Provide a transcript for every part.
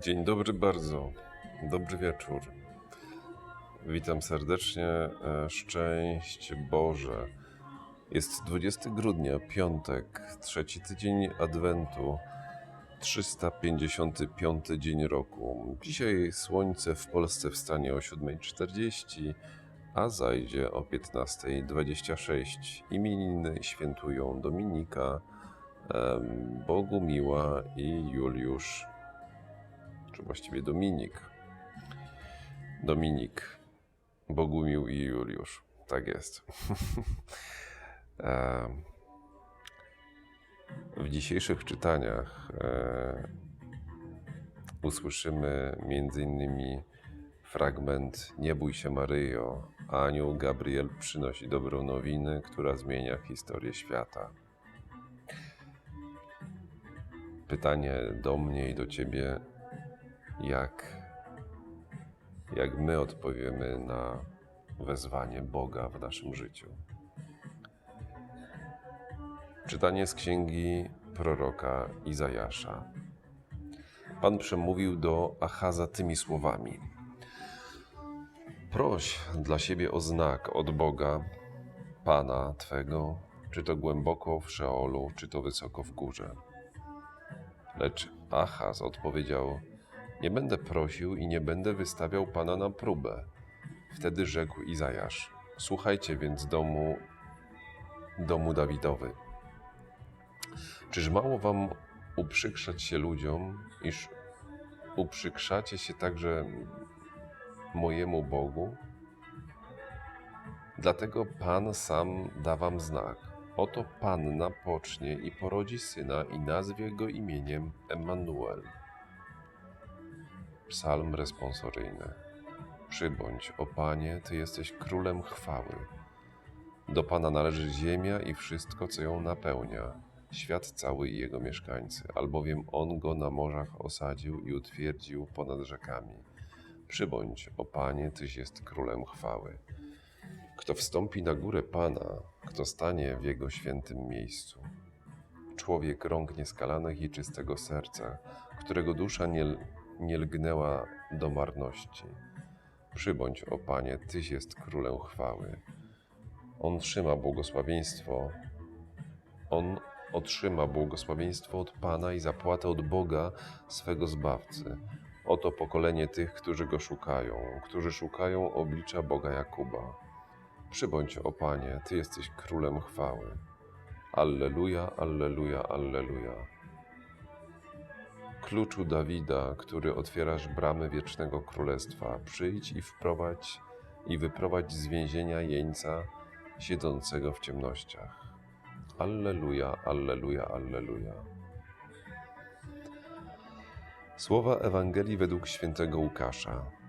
Dzień dobry bardzo. Dobry wieczór. Witam serdecznie. e, Szczęść Boże. Jest 20 grudnia, piątek, trzeci tydzień Adwentu, 355 dzień roku. Dzisiaj słońce w Polsce wstanie o 7.40, a zajdzie o 15.26. Imieniny świętują Dominika, em, Bogumiła i Juliusz czy właściwie Dominik. Dominik, Bogumił i Juliusz. Tak jest. E, w dzisiejszych czytaniach e, usłyszymy m.in. fragment Nie bój się Maryjo, anioł Gabriel przynosi dobrą nowinę, która zmienia historię świata. Pytanie do mnie i do ciebie, jak, jak my odpowiemy na wezwanie Boga w naszym życiu. Czytanie z księgi proroka Izajasza. Pan przemówił do Achaza tymi słowami: Proś dla siebie o znak od Boga, Pana Twego, czy to głęboko w Szeolu, czy to wysoko w górze. Lecz Achaz odpowiedział: nie będę prosił i nie będę wystawiał Pana na próbę. Wtedy rzekł Izajasz: Słuchajcie więc domu, domu Dawidowy. Czyż mało wam uprzykrzać się ludziom, iż uprzykrzacie się także mojemu Bogu? Dlatego Pan sam da wam znak. Oto Panna pocznie i porodzi syna i nazwie go imieniem Emmanuel. Psalm responsoryjny. Przybądź, o Panie, Ty jesteś królem chwały. Do Pana należy ziemia i wszystko, co ją napełnia, świat cały i jego mieszkańcy, albowiem On go na morzach osadził i utwierdził ponad rzekami. Przybądź, o Panie, Tyś jest królem chwały. Kto wstąpi na górę Pana, kto stanie w Jego świętym miejscu. Człowiek rąk nieskalanych i czystego serca, którego dusza nie nie lgnęła do marności. Przybądź, o Panie, Tyś jest królem chwały. On trzyma błogosławieństwo, On otrzyma błogosławieństwo od Pana i zapłatę od Boga, swego Zbawcy. Oto pokolenie tych, którzy Go szukają, którzy szukają oblicza Boga Jakuba. Przybądź, o Panie, Ty jesteś królem chwały. Alleluja, alleluja, alleluja kluczu Dawida, który otwierasz bramy wiecznego królestwa, przyjdź i wprowadź i wyprowadź z więzienia jeńca siedzącego w ciemnościach. Alleluja, alleluja, alleluja. Słowa Ewangelii według świętego Łukasza.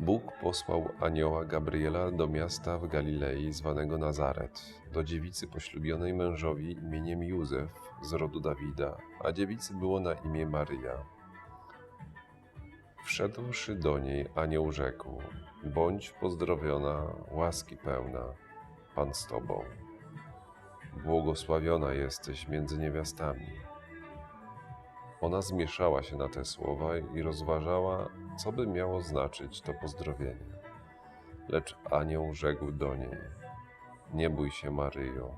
Bóg posłał anioła Gabriela do miasta w Galilei zwanego Nazaret, do dziewicy poślubionej mężowi imieniem Józef z rodu Dawida, a dziewicy było na imię Maryja. Wszedłszy do niej, anioł rzekł: Bądź pozdrowiona, łaski pełna, Pan z tobą. Błogosławiona jesteś między niewiastami. Ona zmieszała się na te słowa i rozważała, co by miało znaczyć to pozdrowienie. Lecz anioł rzekł do niej: Nie bój się, Maryjo.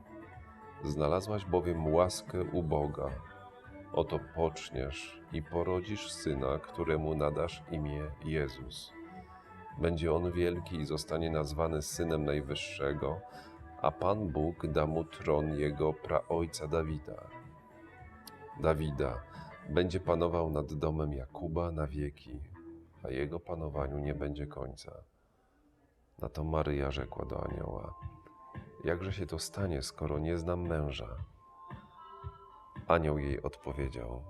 Znalazłaś bowiem łaskę u Boga. Oto poczniesz i porodzisz syna, któremu nadasz imię Jezus. Będzie on wielki i zostanie nazwany synem Najwyższego, a Pan Bóg da mu tron jego praojca Dawida. Dawida będzie panował nad domem Jakuba na wieki, a jego panowaniu nie będzie końca. Na to Maryja rzekła do anioła: Jakże się to stanie, skoro nie znam męża? Anioł jej odpowiedział: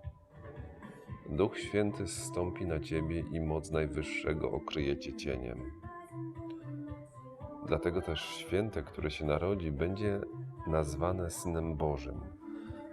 Duch Święty zstąpi na ciebie i moc Najwyższego okryje cię cieniem. Dlatego też święte, które się narodzi, będzie nazwane Synem Bożym.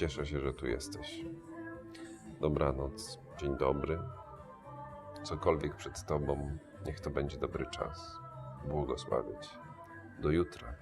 Cieszę się, że tu jesteś. Dobranoc, dzień dobry. Cokolwiek przed Tobą, niech to będzie dobry czas. Błogosławić. Do jutra.